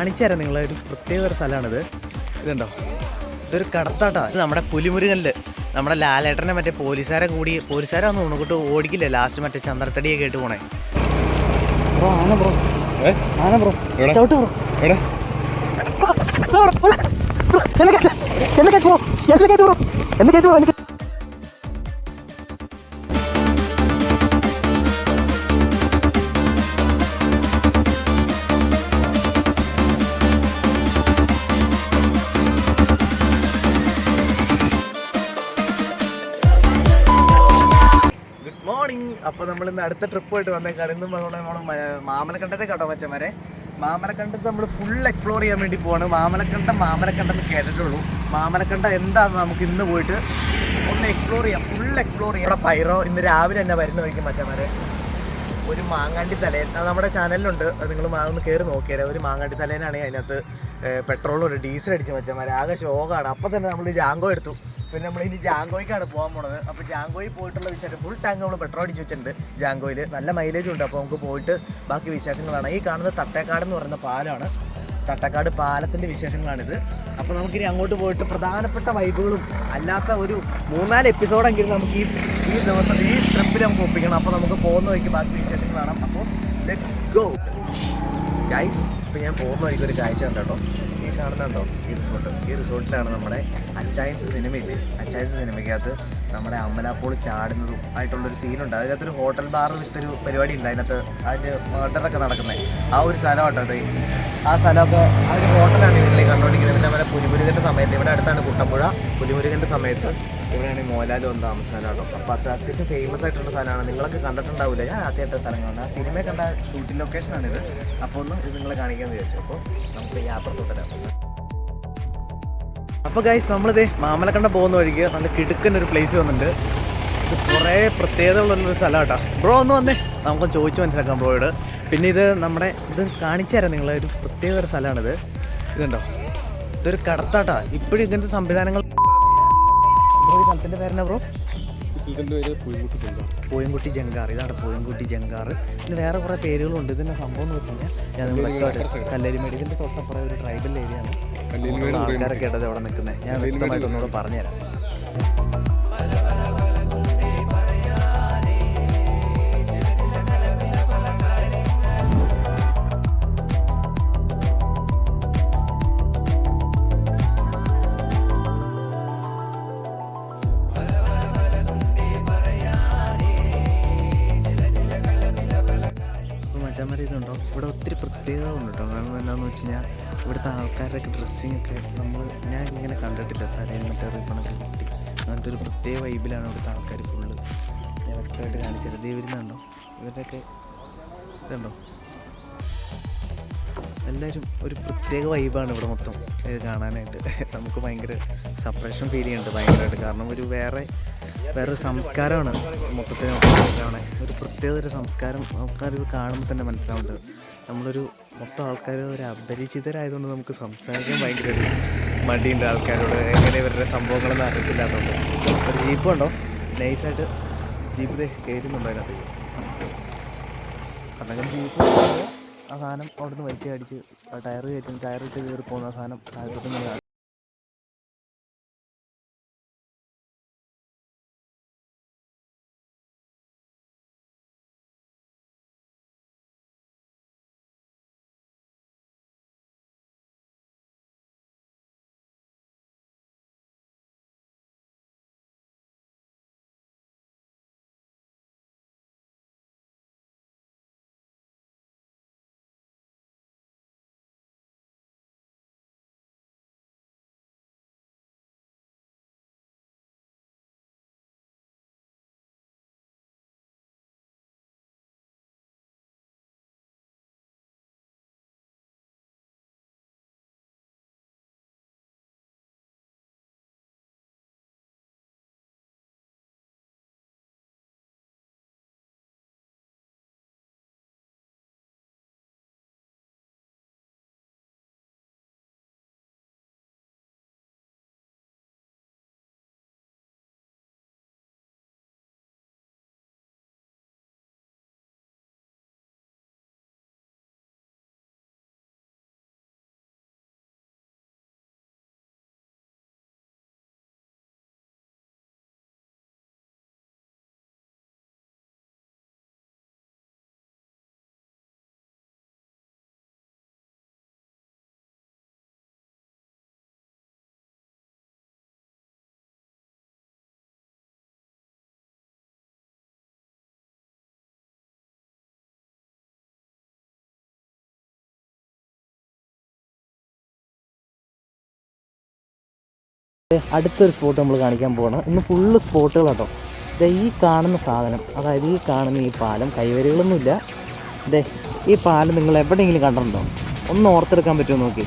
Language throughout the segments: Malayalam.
കാണിച്ചു തരാം നിങ്ങളെ ഒരു പ്രത്യേക ഒരു സ്ഥലമാണിത് ഇതുണ്ടോ ഇതൊരു കടത്താട്ടാ ഇത് നമ്മുടെ പുലിമുരുകനിൽ നമ്മുടെ ലാലേട്ടനെ മറ്റേ പോലീസുകാരെ കൂടി പോലീസുകാരൊന്നും ഉണക്കിട്ട് ഓടിക്കില്ല ലാസ്റ്റ് മറ്റേ ചന്ദ്രത്തടിയൊക്കെ കേട്ട് പോണേ ബ്രോ ആന ബ്രോ ആന ബ്രോ ചവിട്ട് ബ്രോ എവിടെ എന്നെ കേട്ടോ എന്നെ കേട്ടോ ബ്രോ എന്നെ കേട്ടോ എന്നെ ഗുഡ് നിന്ന് അടുത്ത ട്രിപ്പ് ആയിട്ട് വന്നേക്കാണ്. ഇന്നും നമ്മൾ നമ്മൾ മാമലക്കണ്ടത്തെ കേട്ടോ മച്ചന്മാരെ മാമലക്കണ്ടത്ത് നമ്മൾ ഫുൾ എക്സ്പ്ലോർ ചെയ്യാൻ വേണ്ടി പോവാണ്. മാമലക്കണ്ടം മാമലക്കണ്ടം എന്ന് കേട്ടിട്ടുള്ളൂ മാമലക്കണ്ട എന്താന്ന് നമുക്ക് ഇന്ന് പോയിട്ട് ഒന്ന് എക്സ്പ്ലോർ ചെയ്യാം. ഫുൾ എക്സ്പ്ലോർ ചെയ്യാം. ഇവിടെ പൈറോ ഇന്ന് രാവിലെ തന്നെ വരുന്ന വഴിക്കും മച്ചന്മാരെ ഒരു മാങ്ങാണ്ടി തലേൻ നമ്മുടെ ചാനലിലുണ്ട്. നിങ്ങൾ ഒന്ന് കയറി നോക്കിയാൽ ഒരു മാങ്ങാണ്ടി തലേനാണെങ്കിൽ അതിനകത്ത് പെട്രോളും ഒരു ഡീസൽ അടിച്ച് മച്ചന്മാരെ ആകെ ശോകമാണ് അപ്പം തന്നെ നമ്മൾ ജാങ്കോ എടുത്തു. പിന്നെ നമ്മൾ ഇനി ജാങ്കോയ്ക്കാണ് പോകാൻ പോണത്. അപ്പോൾ ജാങ്കോയിൽ പോയിട്ടുള്ള വിശേഷം ഫുൾ ടാങ്ക് നമ്മൾ പെട്രോൾ അടിച്ച് വെച്ചിട്ടുണ്ട് ജാങ്കോയിൽ നല്ല മൈലേജ് ഉണ്ട്. അപ്പോൾ നമുക്ക് പോയിട്ട് ബാക്കി വിശേഷങ്ങളാണ് ഈ കാണുന്നത് തട്ടേക്കാട് എന്ന് പറയുന്ന പാലമാണ് തട്ടക്കാട് പാലത്തിന്റെ വിശേഷങ്ങളാണിത്. അപ്പോൾ നമുക്കിനി അങ്ങോട്ട് പോയിട്ട് പ്രധാനപ്പെട്ട വൈബുകളും അല്ലാത്ത ഒരു മൂന്നാൽ എപ്പിസോഡെങ്കിലും നമുക്ക് ഈ ഈ ദിവസം ഈ ട്രിപ്പിൽ നമുക്ക് ഒപ്പിക്കണം. അപ്പോൾ നമുക്ക് പോകുന്ന വഴിക്ക് ബാക്കി വിശേഷങ്ങൾ കാണാം. അപ്പോൾ ലെറ്റ്സ് ഗോ ഗൈസ് ഇപ്പോൾ ഞാൻ പോകുന്ന വഴിക്ക് ഒരു കാഴ്ച കേട്ടോ ഈ കാണുന്നുണ്ടോ? ഈ റിസോർട്ട് ഈ റിസോർട്ടിലാണ് നമ്മുടെ അച്ചായൻസ് സിനിമയില്ലേ? അച്ചായൻസ് സിനിമയ്ക്കകത്ത് നമ്മുടെ അമലാപ്പോൾ ചാടുന്നതും ആയിട്ടുള്ളൊരു സീനുണ്ട് അതിനകത്തൊരു ഹോട്ടൽ ബാർ വിത്തൊരു പരിപാടി ഉണ്ട് അതിനകത്ത് അതിന്റെ മർഡറൊക്കെ നടക്കുന്നത് ആ ഒരു സ്ഥലമാട്ടോ അത്. ആ സ്ഥലമൊക്കെ ആ ഒരു ഹോട്ടലാണ് ഈ കണ്ടുകൊണ്ടിരിക്കുന്നത് പിന്നെ നമ്മുടെ പുലിമുരുകന്റെ സമയത്ത് ഇവിടെ അടുത്താണ് കുട്ടമ്പുഴ. പുലിമുരുകന്റെ സമയത്ത് ഇവിടെയാണ് മോഹൻലാൽ വന്ന് കേട്ടോ അപ്പോൾ അത് അത്യാവശ്യം ഫേമസ് ആയിട്ടുള്ള സ്ഥലമാണ്. നിങ്ങളൊക്കെ കണ്ടിട്ടുണ്ടാവില്ല ഞാൻ ആദ്യമായിട്ട് സ്ഥലം കാണുന്നത് ആ സിനിമ കണ്ട ഷൂട്ടിംഗ് ലൊക്കേഷനാണിത് അപ്പോൾ ഒന്ന് ഇത് നിങ്ങളെ കാണിക്കാമെന്ന് വിചാരിച്ചു. അപ്പോൾ നമുക്ക് യാത്ര തുടരാം അപ്പോൾ ഗൈസ് നമ്മളിത് മാമലക്കണ്ട പോകുന്ന വഴിക്ക് നല്ല കിടുക്കൻ ഒരു പ്ലേസ് വന്നിട്ടുണ്ട്. ഇത് കുറേ പ്രത്യേകതകളുള്ളൊരു സ്ഥലം കേട്ടോ ബ്രോ ഒന്ന് വന്നേ. നമുക്ക് ചോദിച്ച് മനസ്സിലാക്കാം ബ്രോയോട്. പിന്നെ ഇത് നമ്മുടെ ഇത് കാണിച്ചു തരാം നിങ്ങളെ. ഒരു പ്രത്യേക ഒരു സ്ഥലമാണിത്. ഇതുണ്ടോ? ഇതൊരു കടത്താട്ടാ. ഇപ്പോഴും ഇങ്ങനത്തെ സംവിധാനങ്ങൾ ബ്രോ ഈ സ്ഥലത്തിന്റെ പേരെന്നാ ബ്രോ? പൂയംകുട്ടി ജങ്കാർ. ഇതാണ് പൂയംകുട്ടി ജങ്കാർ. പിന്നെ വേറെ കുറേ പേരുകളുണ്ട്. ഇതിന്റെ സംഭവം എന്ന് വെച്ച് കഴിഞ്ഞാൽ ഞാൻ കല്ലേരി മെഡിക്കലിന്റെ തൊട്ടപ്പുറം ഒരു ട്രൈബൽ ഏരിയ ആണ്. ആൾക്കാരൊക്കെ ഇടത് അവിടെ നിൽക്കുന്നത് ഞാൻ വ്യക്തമായിട്ട് ഒന്നുകൂടെ പറഞ്ഞുതരാം. ഡ്രസ്സിങ് ഒക്കെ നമ്മൾ ഞാൻ ഇങ്ങനെ കണ്ടിട്ടില്ല. തലയിൽ മറ്റേ റിബണൊക്കെ കിട്ടി അങ്ങനത്തെ ഒരു പ്രത്യേക വൈബിലാണ് ഇവിടുത്തെ ആൾക്കാർ ഫുള്ള് ഞാൻ വ്യക്തമായിട്ട് കാണിച്ചത് ഇവർ വരുന്നുണ്ടോ ഇവരുടെയൊക്കെ ഇതുണ്ടോ? എല്ലാവരും ഒരു പ്രത്യേക വൈബാണ് ഇവിടെ മൊത്തം. ഇത് കാണാനായിട്ട്. നമുക്ക് ഭയങ്കര സപ്രഷൻ ഫീൽ ചെയ്യുന്നുണ്ട് ഭയങ്കരമായിട്ട്. കാരണം ഒരു വേറെ വേറൊരു സംസ്കാരമാണ് മൊത്തത്തിൽ കാണാൻ. ഒരു പ്രത്യേക ഒരു സംസ്കാരം ആൾക്കാർ കാണുമ്പോൾ തന്നെ മനസ്സിലാവുന്നുണ്ട്. നമ്മളൊരു മൊത്തം ആൾക്കാർ ഒരു അപരിചിതരായതുകൊണ്ട് നമുക്ക് സംസാരിക്കാൻ ഭയങ്കര മടിയുണ്ട് ആൾക്കാരോട്. എങ്ങനെ ഇവരുടെ സംഭവങ്ങളൊന്നും അറിയത്തില്ലാത്തതുകൊണ്ട് ഒരു ജീപ്പ് ഉണ്ടോ നൈസായിട്ട് ജീപ്പ് കയറുന്നുണ്ടോ അതിനകത്ത്. കാരണം ജീപ്പ് ആ സാധനം അവിടുന്ന് വലിച്ചു അടിച്ച് ടയർ കയറ്റും ടയർ ഇട്ട് കയറി പോകുന്ന സാധനം താഴത്തോട്ട് അടുത്തൊരു സ്പോട്ട് നമ്മൾ കാണിക്കാൻ പോകണം ഇന്ന് ഫുള്ള് സ്പോട്ടുകൾ കേട്ടോ ദേ ഈ കാണുന്ന സാധനം അതായത് ഈ കാണുന്ന ഈ പാലം കൈവരികളൊന്നുമില്ല. ദേ ഈ പാലം നിങ്ങൾ എവിടെയെങ്കിലും കണ്ടിട്ടുണ്ടോ? ഒന്ന് ഓർത്തെടുക്കാൻ പറ്റുമോ നോക്കി?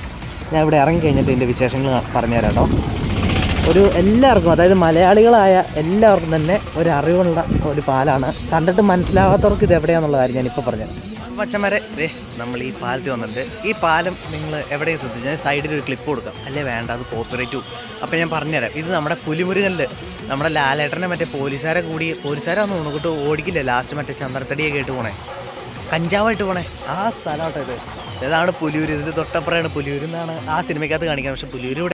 ഞാൻ ഇവിടെ ഇറങ്ങി കഴിഞ്ഞിട്ട് ഇതിന്റെ വിശേഷങ്ങൾ പറഞ്ഞുതരാം കേട്ടോ ഒരു എല്ലാവർക്കും അതായത് മലയാളികളായ എല്ലാവർക്കും തന്നെ ഒരു അറിവുള്ള ഒരു പാലാണ്. കണ്ടിട്ട് മനസ്സിലാവാത്തവർക്ക് ഇത് എവിടെയാണെന്നുള്ള കാര്യം ഞാനിപ്പോൾ പച്ചമരെ ദേ നമ്മൾ ഈ പാലത്തിൽ വന്നിട്ട് ഈ പാലം നിങ്ങൾ എവിടെയും ശ്രദ്ധിച്ചു ഞാൻ സൈഡിൽ ഒരു ക്ലിപ്പ് കൊടുക്കാം. അല്ലേ വേണ്ട അത് കോപ്പറേറ്റ് അപ്പോൾ ഞാൻ പറഞ്ഞുതരാം. ഇത് നമ്മുടെ പുലിമുരുകനിൽ നമ്മുടെ ലാലേട്ടനെ മറ്റേ പോലീസുകാരെ കൂടി പോലീസുകാരാന്ന് ഉണക്കിട്ട് ഓടിക്കില്ല? ലാസ്റ്റ് മറ്റേ ചന്ദ്രത്തടിയൊക്കെ ആയിട്ട് പോണേ. കഞ്ചാവായിട്ട് പോണേ. ആ സ്ഥലമാട്ടോ ഇത്. ഇതാണ് പുലിയൂർ ഇതിന്റെ തൊട്ടപ്പുറയാണ് പുലിയൂർ എന്നാണ് ആ സിനിമയ്ക്കകത്ത് കാണിക്കുന്നത്. പക്ഷെ പുലിയൂർ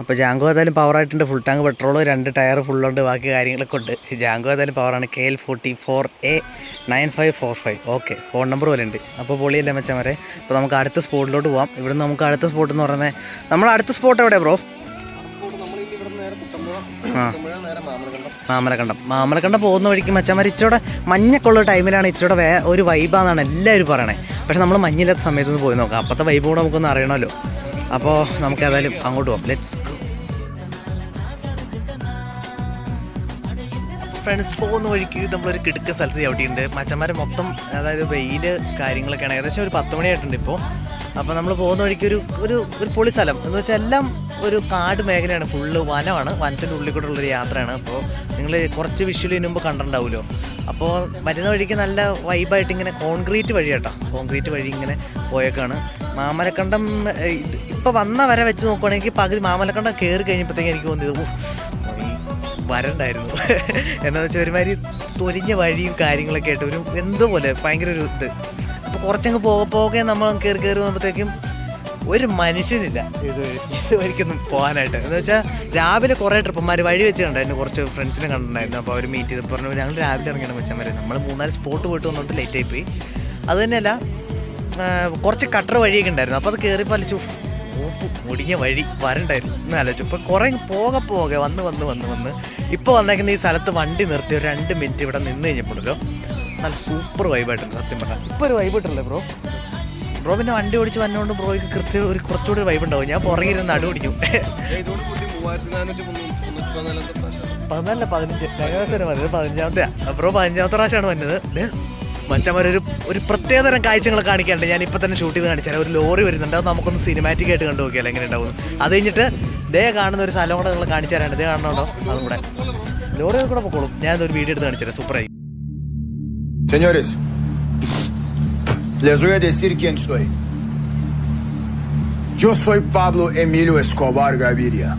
അപ്പോൾ ജാങ്കോ ഏതായാലും പവറായിട്ടുണ്ട് ഫുൾ ടാങ്ക് പെട്രോൾ രണ്ട് ടയർ ഫുള്ളുണ്ട് ബാക്കി കാര്യങ്ങളൊക്കെ ഉണ്ട്. ജാങ്കോ ഏതായാലും പവറാണ് K L forty four A nine five four five okay phone number പോലെ ഉണ്ട്. അപ്പോൾ പൊളിയല്ലേ മച്ചമാരെ അപ്പോൾ നമുക്ക് അടുത്ത സ്പോട്ടിലോട്ട് പോവാം. ഇവിടുന്ന് നമുക്ക് അടുത്ത സ്പോട്ട് എന്ന് പറയുന്നത് നമ്മൾ അടുത്ത സ്പോട്ട് എവിടെ ബ്രോ മാമലക്കണ്ടം. മാമലക്കണ്ടം പോകുന്ന വഴിക്ക് മച്ചന്മാർ ഇച്ചിരൂടെ മഞ്ഞക്കുള്ള ടൈമിലാണ് ഇച്ചിരൂടെ വേ ഒരു വൈബാന്നാണ് എല്ലാവരും പറയണേ. പക്ഷെ നമ്മൾ മഞ്ഞില്ലാത്ത സമയത്ത് ഒന്ന് പോയി നോക്കാം. അപ്പോഴത്തെ വൈബ് കൂടെ നമുക്കൊന്ന് അറിയണമല്ലോ. അപ്പോൾ നമുക്ക് ഏതായാലും അങ്ങോട്ട് പോകാം ലെറ്റ്സ് ഫ്രണ്ട്സ് പോകുന്ന വഴിക്ക് നമ്മളൊരു കിടുക്ക സ്ഥലത്ത് ചവിട്ടിയിട്ടുണ്ട്. മച്ചന്മാർ മൊത്തം അതായത് വെയിൽ കാര്യങ്ങളൊക്കെയാണ് ഏകദേശം ഒരു പത്ത് മണിയായിട്ടുണ്ട് ഇപ്പോൾ അപ്പോൾ നമ്മൾ പോകുന്ന വഴിക്ക് ഒരു ഒരു ഒരു പൊളി സ്ഥലം എന്ന് വെച്ചാൽ എല്ലാം ഒരു കാട് മേഖലയാണ്. ഫുള്ള് വനമാണ്. വനത്തിന്റെ ഉള്ളിൽ കൂടെ ഉള്ളൊരു യാത്രയാണ്. അപ്പോൾ നിങ്ങൾ കുറച്ച് വിഷ്വലിന് മുമ്പ് കണ്ടിട്ടുണ്ടാവുമല്ലോ അപ്പോൾ വരുന്ന വഴിക്ക് നല്ല വൈബായിട്ട് ഇങ്ങനെ കോൺക്രീറ്റ് വഴി കേട്ടോ. കോൺക്രീറ്റ് വഴി ഇങ്ങനെ പോയേക്കാണ്. മാമലക്കണ്ടം ഇപ്പം വന്ന വരെ വെച്ച് നോക്കുവാണെങ്കിൽ പകുതി മാമലക്കണ്ടം കയറി കഴിഞ്ഞപ്പോഴത്തേക്ക് എനിക്ക് തോന്നിയത് "ഉഫ്, ഈ വരണ്ടായിരുന്നു. എന്നാന്ന് വെച്ചാൽ ഒരുമാതിരി തൊലിഞ്ഞ വഴിയും കാര്യങ്ങളൊക്കെ ആയിട്ട് ഒരു എന്തോ പോലെ ഭയങ്കര ഒരു ഇത്. അപ്പോൾ കുറച്ചങ്ങ് പോകെ പോകെ നമ്മൾ കയറി കയറി വന്നപ്പോഴത്തേക്കും ഒരു മനുഷ്യനില്ല. ഇത് ഇത് വഴിക്കൊന്നും പോകാനായിട്ട്. എന്ന് വെച്ചാൽ രാവിലെ കുറേ ട്രിപ്പന്മാർ വഴി വെച്ച് കണ്ടായിരുന്നു കുറച്ച് ഫ്രണ്ട്സിനെ കണ്ടിട്ടുണ്ടായിരുന്നു. അപ്പോൾ അവർ മീറ്റ് ചെയ്ത് പറഞ്ഞു ഞങ്ങൾ രാവിലെ ഇറങ്ങിയാണ് വെച്ചാൽ മതി നമ്മൾ മൂന്നാൽ സ്പോട്ട് പോയിട്ട് വന്നിട്ട് ലേറ്റ് പോയി. അത് തന്നെയല്ല ആ, കുറച്ച് കട്ടർ വഴിയൊക്കെ ഉണ്ടായിരുന്നു. അപ്പോൾ അത് കയറി പലിച്ചു ഓപ്പ് മുടിഞ്ഞ വഴി വരണ്ടായിരുന്നു. എന്ന് ആലോചിച്ചു ഇപ്പോൾ കുറേ പോകെ പോകെ വന്ന് വന്ന് വന്ന് വന്ന് ഇപ്പോൾ വന്നേക്കുന്ന ഈ സ്ഥലത്ത് വണ്ടി നിർത്തി ഒരു രണ്ട് മിനിറ്റ് ഇവിടെ നിന്ന് കഴിഞ്ഞപ്പോഴല്ലോ നല്ല സൂപ്പർ വൈബായിട്ടുണ്ട് സത്യം പറഞ്ഞാൽ ഇപ്പോൾ ഒരു വൈബ് ഇട്ടല്ലേ ബ്രോ ബ്രോ പിന്നെ വണ്ടി ഓടിച്ച് വന്നുകൊണ്ട് ബ്രോയ്ക്ക് കൃത്യം ഒരു കുറച്ചുകൂടി വൈബ് ഉണ്ടാവും. ഞാൻ പുറകെ ഇരുന്ന് നടു പിടിക്കും. പതിനല്ല പതിനഞ്ച് പതിനഞ്ചാമത്തെ ബ്രോ പതിനഞ്ചാമത്തെ പ്രാവശ്യമാണ് വന്നത്. മച്ചന്മാരൊരു ഒരു പ്രത്യേകതരം കാഴ്ചകൾ കാണിക്കാനുണ്ട്. ഞാൻ ഇപ്പം തന്നെ ഷൂട്ട് ചെയ്ത് കാണിച്ചാൽ ഒരു ലോറി വരുന്നുണ്ട്. അത് നമുക്കൊന്ന് സിനിമാറ്റിക് ആയിട്ട് കണ്ടു നോക്കിയാൽ എങ്ങനെ ഉണ്ടാവും അത് കഴിഞ്ഞിട്ട് ദേ കാണുന്ന ഒരു സ്ഥലം കൂടെ നിങ്ങൾ കാണിച്ചു തരാണ്ട് ദേ കാണണോ അതും കൂടെ. ലോറി കൂടെ പൊക്കോളും. ഞാൻ ഒരു വീഡിയോ എടുത്ത് കാണിച്ചു തരാം. സൂപ്പറായി. Les voy a decir quién soy. Yo soy Pablo Emilio Escobar Gaviria.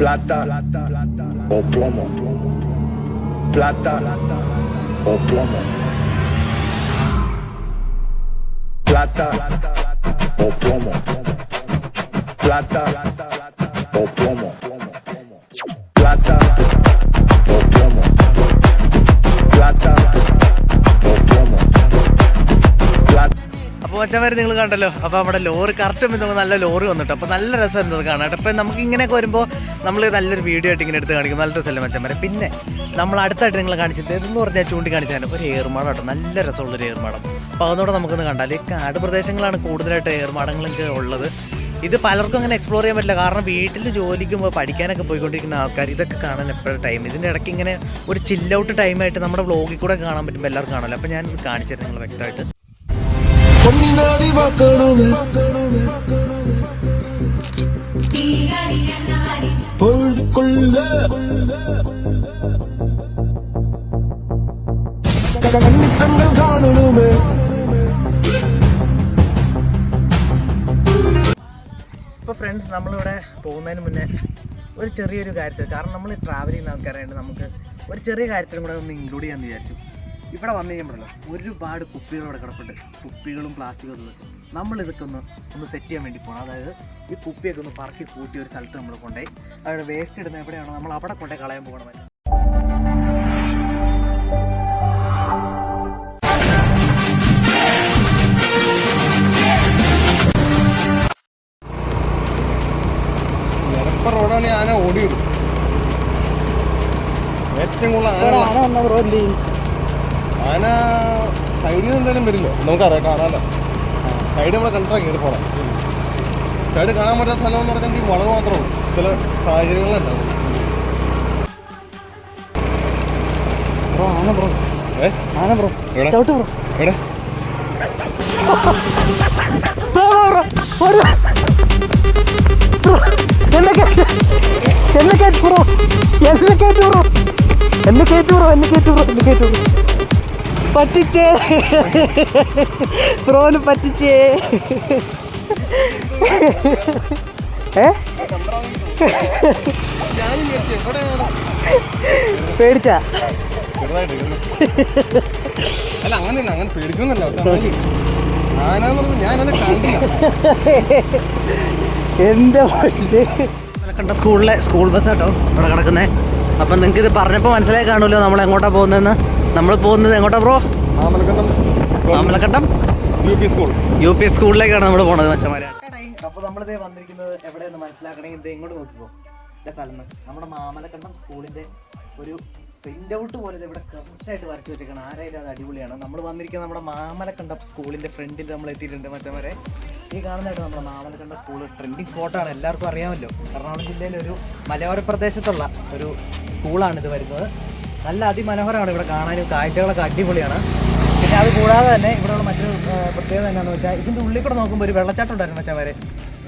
Plata, o plomo. Plata o plomo. Plata. O plomo. Plata. O plomo. Plata. O plomo. Plata. O plomo. നിങ്ങൾ കണ്ടല്ലോ. അപ്പോൾ നമ്മുടെ ലോറി കറക്റ്റ് നമുക്ക് നല്ല ലോറി വന്നിട്ട് അപ്പോൾ നല്ല രസമായിരുന്നു അത് കാണാൻ. അപ്പോൾ നമുക്ക് ഇങ്ങനെയൊക്കെ വരുമ്പോൾ നമ്മൾ നല്ലൊരു വീഡിയോ ആയിട്ട് ഇങ്ങനെ എടുത്ത് കാണിക്കും. നല്ല രസമല്ലേ മച്ചന്മാരെ? പിന്നെ നമ്മൾ അടുത്തായിട്ട് നിങ്ങൾ കാണിച്ചത് എന്ന് പറഞ്ഞാൽ ചൂണ്ടിക്കാണിച്ചാണ് ഒരു ഏർമാടം കേട്ടോ. നല്ല രസമുള്ളൊരു ഏർമാടം അപ്പോൾ അതിനോട് നമുക്കൊന്ന് കണ്ടാൽ ഈ കാട് പ്രദേശങ്ങളാണ് കൂടുതലായിട്ട് ഏർമാടങ്ങളൊക്കെ ഉള്ളത്. ഇത് പലർക്കും അങ്ങനെ എക്സ്പ്ലോർ ചെയ്യാൻ പറ്റില്ല. കാരണം വീട്ടിൽ ജോലിക്കും പഠിക്കാനൊക്കെ പോയിക്കൊണ്ടിരിക്കുന്ന ആൾക്കാർ ഇതൊക്കെ കാണാൻ എപ്പോഴും ടൈം ഇതിന്റെ ഇടയ്ക്ക് ഇങ്ങനെ ഒരു ചില്ലൗട്ട് ടൈമായിട്ട് നമ്മുടെ വ്ളോഗിൽ കൂടെ കാണാൻ പറ്റുമ്പോൾ എല്ലാവർക്കും കാണാമല്ലോ അപ്പോൾ ഞാനിത് കാണിച്ചു തരാം നിങ്ങൾ വ്യക്തമായിട്ട്. വാക്കണമേ. കണ്ണിത്തങ്ങൾ കാണണമേ ഇപ്പോൾ ഫ്രണ്ട്സ് നമ്മളിവിടെ പോകുന്നതിന് മുന്നേ ഒരു ചെറിയൊരു കാര്യത്തിൽ കാരണം നമ്മൾ ട്രാവൽ ചെയ്യുന്ന ആൾക്കാരായിട്ട് നമുക്ക് ഒരു ചെറിയ കാര്യത്തിലും കൂടെ ഒന്ന് ഇൻക്ലൂഡ് ചെയ്യാമെന്ന് വിചാരിച്ചു. ഇവിടെ വന്നു കഴിയുമ്പോഴല്ലോ ഒരുപാട് കുപ്പികൾ ഇവിടെ കിടപ്പുണ്ട്. കുപ്പികളും പ്ലാസ്റ്റിക്കും ഒന്ന് നമ്മൾ ഇതൊക്കെ ഒന്ന് ഒന്ന് സെറ്റ് ചെയ്യാൻ വേണ്ടി പോകണം അതായത് ഈ കുപ്പിയൊക്കെ ഒന്ന് പറക്കി കൂട്ടി ഒരു സ്ഥലത്ത് നമ്മൾ കൊണ്ടുപോയി. അവിടെ വേസ്റ്റ് ഇടുന്ന എവിടെയാണോ നമ്മൾ അവിടെ കൊണ്ടുപോയി കളയാൻ പോകണം. ആന ആന സൈഡിൽ നിന്ന് എന്തായാലും വരില്ല? നമുക്കറിയാം കാണാമല്ലോ സൈഡ് നമ്മളെ കണ്ടാ കയറി പോകണം സൈഡ് കാണാൻ പറ്റാത്ത സ്ഥലം എന്ന് പറഞ്ഞെങ്കിൽ വളവ് മാത്രമേ ഉള്ളൂ. ചില സാഹചര്യങ്ങളുണ്ടാവും ഏ? എവിടെ? എവിടെ? എന്നെ കയറ്റൂറോ എന്നെ കയറ്റൂറോ എന്നെ കയറ്റൂറോ എന്നെ കയറ്റൂറോ എന്നെ കയറ്റൂറോ പറ്റിച്ചേ. പ്രോന് പറ്റിച്ചേ. ഏ? പേടിച്ച. അല്ല അങ്ങനെയല്ല അങ്ങനെ പേടിക്കുന്നല്ല ആനാന്ന് ഞാനത് കണ്ടില്ല. എന്റെ കണ്ട സ്കൂളിലെ സ്കൂൾ ബസ് കേട്ടോ ഇവിടെ കിടക്കുന്നേ. അപ്പം നിങ്ങൾക്ക് ഇത് പറഞ്ഞപ്പോൾ മനസ്സിലായി കാണുമല്ലോ നമ്മൾ എങ്ങോട്ടാ പോകുന്നതെന്ന്. നമ്മൾ പോകുന്നത് എങ്ങോട്ടാ bro? Mamalakandam. U P school. U P സ്കൂളിലേക്കാണ് നമ്മൾ പോണത് മച്ചമാരെ അപ്പോൾ നമ്മളിത് വന്നിരിക്കുന്നത് എവിടെയെന്ന് മനസ്സിലാക്കണമെങ്കിൽ ഇത് ഇങ്ങോട്ട് നോക്കിപ്പോ ഇല്ല സ്ഥലം നമ്മുടെ മാമലക്കണ്ടം സ്കൂളിന്റെ ഒരു പ്രിന്റ് ഔട്ട് പോലെ ഇവിടെ കറക്റ്റായിട്ട് വരച്ച് വെച്ചേക്കണം. ആരായാലും അത് അടിപൊളിയാണ്. നമ്മൾ വന്നിരിക്കുന്ന നമ്മുടെ മാമലക്കണ്ടം സ്കൂളിന്റെ ഫ്രണ്ടിൽ നമ്മൾ എത്തിയിട്ടുണ്ട് മച്ചന്മാരെ. ഈ കാണുന്നതായിട്ട് നമ്മുടെ മാമലക്കണ്ടം സ്കൂൾ ട്രെൻഡിങ് സ്പോട്ടാണ് എല്ലാവർക്കും അറിയാമല്ലോ. എറണാകുളം ജില്ലയിലെ ഒരു മലയോര പ്രദേശത്തുള്ള ഒരു സ്കൂളാണ് ഇത് വരുന്നത്. നല്ല അതിമനോഹരമാണ് ഇവിടെ കാണാനും. കാഴ്ചകളൊക്കെ അടിപൊളിയാണ്. പിന്നെ അത് കൂടാതെ തന്നെ ഇവിടെയുള്ള മറ്റൊരു പ്രത്യേകത എന്നാന്ന് വെച്ചാൽ ഇതിന്റെ ഉള്ളിൽ കൂടെ നോക്കുമ്പോൾ ഒരു വെള്ളച്ചാട്ടം ഉണ്ടായിരുന്നു മച്ചാമാരെ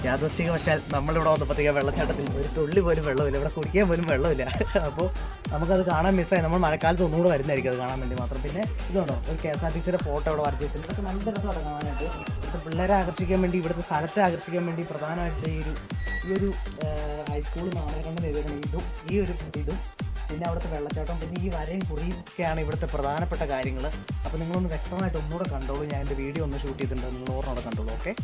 യാദൃശികവശാൽ നമ്മളിവിടെ വന്നപ്പോഴത്തേക്ക് വെള്ളച്ചാട്ടത്തിൽ ഒരു തുള്ളി പോലും വെള്ളമില്ല. ഇവിടെ കുടിക്കാൻ പോലും വെള്ളമില്ല. അപ്പോൾ നമുക്കത് കാണാൻ മിസ്സായി നമ്മൾ മഴക്കാലത്ത് ഒന്നുകൂടെ വരുന്നതായിരിക്കും അത് കാണാൻ വേണ്ടി മാത്രം. പിന്നെ ഇതുണ്ടോ? ഒരു കെ എസ് ആർ ടി സിയുടെ ഫോട്ടോ ഇവിടെ വരച്ച് വെച്ചിട്ടുണ്ട്. ഇതൊക്കെ നല്ല രസമാണ് കാണാനായിട്ട്. ഇവിടുത്തെ പിള്ളേരെ ആകർഷിക്കാൻ വേണ്ടി ഇവിടുത്തെ സ്ഥലത്തെ ആകർഷിക്കാൻ വേണ്ടി പ്രധാനമായിട്ട് ഈ ഒരു ഈ ഒരു ഹൈസ്കൂൾ നാളെ ചെയ്തേക്കുന്ന ഇതും ഈ ഒരു ഇതും പിന്നെ അവിടുത്തെ വെള്ളച്ചാട്ടം പിന്നെ ഈ വരയും കുറിയൊക്കെയാണ് ഇവിടുത്തെ പ്രധാനപ്പെട്ട കാര്യങ്ങൾ. അപ്പോൾ നിങ്ങളൊന്ന് വ്യക്തമായിട്ട് ഒന്നുകൂടെ കണ്ടോളൂ. ഞാൻ എന്റെ വീഡിയോ ഒന്ന് ഷൂട്ട് ചെയ്തിട്ടുണ്ട്. നിങ്ങൾ ഓർമ്മ കണ്ടോളൂ. ഓക്കെ?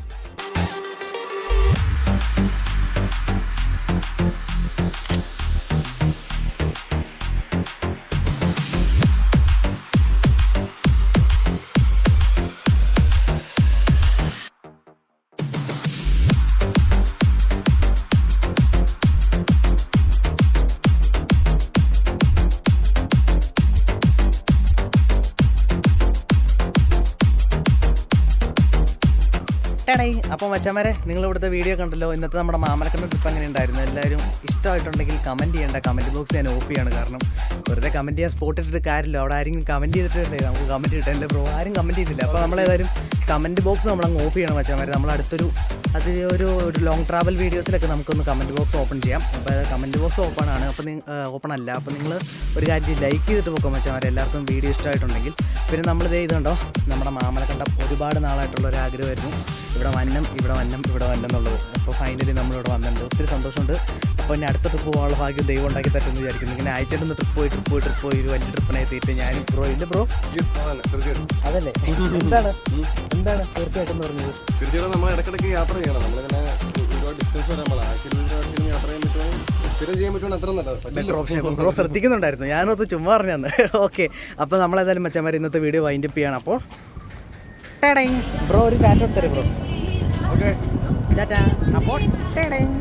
അപ്പോൾ മച്ചന്മാരെ നിങ്ങൾ ഇവിടുത്തെ വീഡിയോ കണ്ടല്ലോ. ഇന്നത്തെ നമ്മുടെ മാമലക്കണ്ണ ട്രിപ്പ് അങ്ങനെ ഉണ്ടായിരുന്നു? എല്ലാവരും ഇഷ്ടമായിട്ടുണ്ടെങ്കിൽ കമന്റ് ചെയ്യേണ്ട. കമന്റ് ബോക്സ് ഞാൻ ഓഫ് ചെയ്യാണ് കാരണം വെറുതെ കമന്റ് ചെയ്യാൻ സ്പോട്ട് ഇട്ടിട്ട് കാര്യമില്ല. അവിടെ ആരെങ്കിലും കമന്റ് ചെയ്തിട്ടുണ്ടെങ്കിൽ നമുക്ക് കമന്റ് കിട്ടാൻ ബ്രോ ആരും കമന്റ് ചെയ്തില്ല. അപ്പോൾ നമ്മളേതായാലും കമന്റ് ബോക്സ് നമ്മൾ അങ്ങ് ഓഫ് ചെയ്യണം മച്ചന്മാരെ നമ്മൾ അടുത്തൊരു അത് ഒരു ഒരു ലോങ് ട്രാവൽ വീഡിയോസിലൊക്കെ നമുക്കൊന്ന് കമന്റ് ബോക്സ് ഓപ്പൺ ചെയ്യാം. അപ്പോൾ കമന്റ് ബോക്സ് ഓപ്പൺ ആണ്. അപ്പോൾ ഓപ്പൺ അല്ല. അപ്പോൾ നിങ്ങൾ ഒരു കാര്യം ലൈക്ക് ചെയ്തിട്ട് പോക്കാം മച്ചന്മാരെ എല്ലാവർക്കും വീഡിയോ ഇഷ്ടമായിട്ടുണ്ടെങ്കിൽ. പിന്നെ നമ്മളിത് ഇതുണ്ടോ? നമ്മുടെ മാമലക്കണ്ടം ഒരുപാട് നാളായിട്ടുള്ള ഒരു ആഗ്രഹമായിരുന്നു. ഇവിടെ വന്നം ഇവിടെ വന്നം ഇവിടെ വന്നം എന്നുള്ളത്. അപ്പോൾ ഫൈനലി നമ്മളിവിടെ വന്നിട്ടുണ്ട്. ഒത്തിരി സന്തോഷമുണ്ട്. അപ്പോൾ ഇനി അടുത്ത ട്രിപ്പ് പോകാനുള്ള ഭാഗ്യം ദൈവം ഉണ്ടാക്കി തരുമെന്ന് വിചാരിക്കുന്നു. ഇങ്ങനെ ആഴ്ചയിലൊന്ന് ട്രിപ്പ് പോയി ട്രിപ്പ് പോയി ട്രിപ്പ് പോയി ഒരു വലിയ ട്രിപ്പിനായി എത്തിയിട്ട് ഞാൻ ബ്രോ ഇല്ല ബ്രോ അതല്ലേ? എന്താണ്? എന്താണ് തീർച്ചയായിട്ടും പറഞ്ഞത്? തീർച്ചയായിട്ടും നമ്മൾ ഇടയ്ക്കിടയ്ക്ക് യാത്ര ചെയ്യണം. നമ്മളിങ്ങനെ ഒരുപാട് ഡിസ്റ്റൻസ് വരെ നമ്മൾ ആഴ്ചയിൽ യാത്ര ചെയ്യാൻ ബ്രോ ശ്രദ്ധിക്കുന്നുണ്ടായിരുന്നു. ഞാനത് ചുമ്മാ പറഞ്ഞു ഓക്കെ അപ്പോൾ നമ്മളേതായാലും മച്ചന്മാർ ഇന്നത്തെ വീഡിയോ വൈൻഡപ്പ് ചെയ്യണം. അപ്പോൾ ബ്രോ ഒരു ടാറ്റ എടുത്തരേ ബ്രോ. ഓക്കെ ടാറ്റ അപ്പോൾ